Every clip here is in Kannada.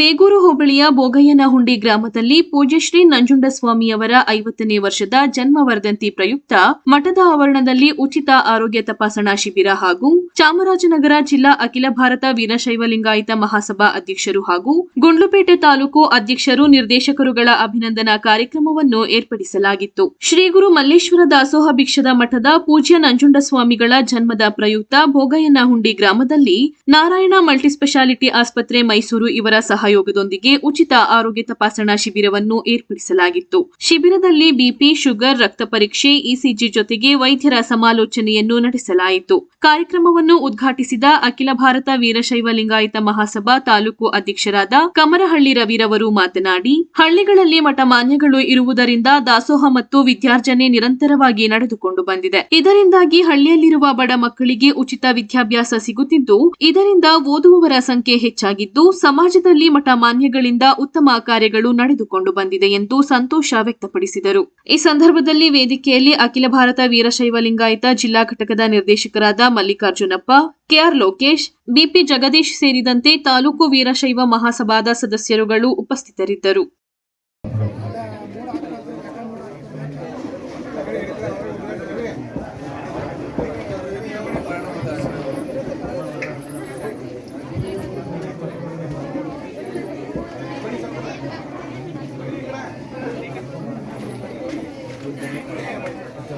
ಬೇಗೂರು ಹೋಬಳಿಯ ಬೋಗಯ್ಯನಹುಂಡಿ ಗ್ರಾಮದಲ್ಲಿ ಪೂಜ್ಯಶ್ರೀ ನಂಜುಂಡಸ್ವಾಮಿಯವರ ಐವತ್ತನೇ ವರ್ಷದ ಜನ್ಮವರ್ಧಂತಿ ಪ್ರಯುಕ್ತ ಮಠದ ಆವರಣದಲ್ಲಿ ಉಚಿತ ಆರೋಗ್ಯ ತಪಾಸಣಾ ಶಿಬಿರ ಹಾಗೂ ಚಾಮರಾಜನಗರ ಜಿಲ್ಲಾ ಅಖಿಲ ಭಾರತ ವೀರಶೈವ ಲಿಂಗಾಯತ ಮಹಾಸಭಾ ಅಧ್ಯಕ್ಷರು ಹಾಗೂ ಗುಂಡ್ಲುಪೇಟೆ ತಾಲೂಕು ಅಧ್ಯಕ್ಷರು ನಿರ್ದೇಶಕರುಗಳ ಅಭಿನಂದನಾ ಕಾರ್ಯಕ್ರಮವನ್ನು ಏರ್ಪಡಿಸಲಾಗಿತ್ತು. ಶ್ರೀ ಗುರು ಮಲ್ಲೇಶ್ವರ ದಾಸೋಹ ಭಿಕ್ಷದ ಮಠದ ಪೂಜ್ಯ ನಂಜುಂಡಸ್ವಾಮಿಗಳ ಜನ್ಮದ ಪ್ರಯುಕ್ತ ಭೋಗಯ್ಯನಹುಂಡಿ ಗ್ರಾಮದಲ್ಲಿ ನಾರಾಯಣ ಮಲ್ಟಿಸ್ಪೆಷಾಲಿಟಿ ಆಸ್ಪತ್ರೆ ಮೈಸೂರು ಇವರ ಸಹಯೋಗದೊಂದಿಗೆ ಉಚಿತ ಆರೋಗ್ಯ ತಪಾಸಣಾ ಶಿಬಿರವನ್ನು ಏರ್ಪಡಿಸಲಾಗಿತ್ತು. ಶಿಬಿರದಲ್ಲಿ ಬಿಪಿ, ಶುಗರ್, ರಕ್ತ ಪರೀಕ್ಷೆ, ಇಸಿಜಿ ಜೊತೆಗೆ ವೈದ್ಯರ ಸಮಾಲೋಚನೆಯನ್ನು ನಡೆಸಲಾಯಿತು. ಕಾರ್ಯಕ್ರಮವನ್ನು ಉದ್ಘಾಟಿಸಿದ ಅಖಿಲ ಭಾರತ ವೀರಶೈವ ಲಿಂಗಾಯತ ಮಹಾಸಭಾ ತಾಲೂಕು ಅಧ್ಯಕ್ಷರಾದ ಕಮರಹಳ್ಳಿ ರವಿರವರು ಮಾತನಾಡಿ, ಹಳ್ಳಿಗಳಲ್ಲಿ ಮಠ ಮಾನ್ಯಗಳು ಇರುವುದರಿಂದ ದಾಸೋಹ ಮತ್ತು ವಿದ್ಯಾರ್ಜನೆ ನಿರಂತರವಾಗಿ ನಡೆದುಕೊಂಡು ಬಂದಿದೆ. ಇದರಿಂದಾಗಿ ಹಳ್ಳಿಯಲ್ಲಿರುವ ಬಡ ಮಕ್ಕಳಿಗೆ ಉಚಿತ ವಿದ್ಯಾಭ್ಯಾಸ ಸಿಗುತ್ತಿದ್ದು, ಇದರಿಂದ ಓದುವವರ ಸಂಖ್ಯೆ ಹೆಚ್ಚಾಗಿದ್ದು, ಸಮಾಜದಲ್ಲಿ ಮಠ ಮಾನ್ಯಗಳಿಂದ ಉತ್ತಮ ಕಾರ್ಯಗಳು ನಡೆದುಕೊಂಡು ಬಂದಿದೆ ಎಂದು ಸಂತೋಷ ವ್ಯಕ್ತಪಡಿಸಿದರು. ಈ ಸಂದರ್ಭದಲ್ಲಿ ವೇದಿಕೆಯಲ್ಲಿ ಅಖಿಲ ಭಾರತ ವೀರಶೈವ ಲಿಂಗಾಯತ ಜಿಲ್ಲಾ ಘಟಕದ ನಿರ್ದೇಶಕರಾದ ಮಲ್ಲಿಕಾರ್ಜುನಪ್ಪ, ಕೆಆರ್ ಲೋಕೇಶ್, ಬಿಪಿ ಜಗದೀಶ್ ಸೇರಿದಂತೆ ತಾಲೂಕು ವೀರಶೈವ ಮಹಾಸಭಾದ ಸದಸ್ಯರುಗಳು ಉಪಸ್ಥಿತರಿದ್ದರು.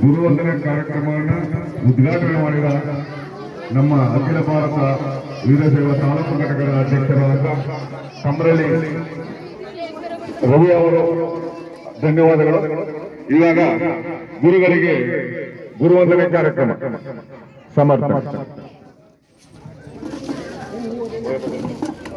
ಗುರುವಂದನೆ ಕಾರ್ಯಕ್ರಮವನ್ನು ಉದ್ಘಾಟನೆ ಮಾಡಿದ ನಮ್ಮ ಅಖಿಲ ಭಾರತ ವೀರಶೈವ ತಾಲೂಕು ಘಟಕದ ಅಧ್ಯಕ್ಷರಾದ ಕಮ್ರಳ್ಳಿ ರವಿ ಅವರು, ಧನ್ಯವಾದಗಳು. ಇವಾಗ ಗುರುಗಳಿಗೆ ಗುರುವಂದನೆ ಕಾರ್ಯಕ್ರಮ. ಸಮರ್ಥ Thank you.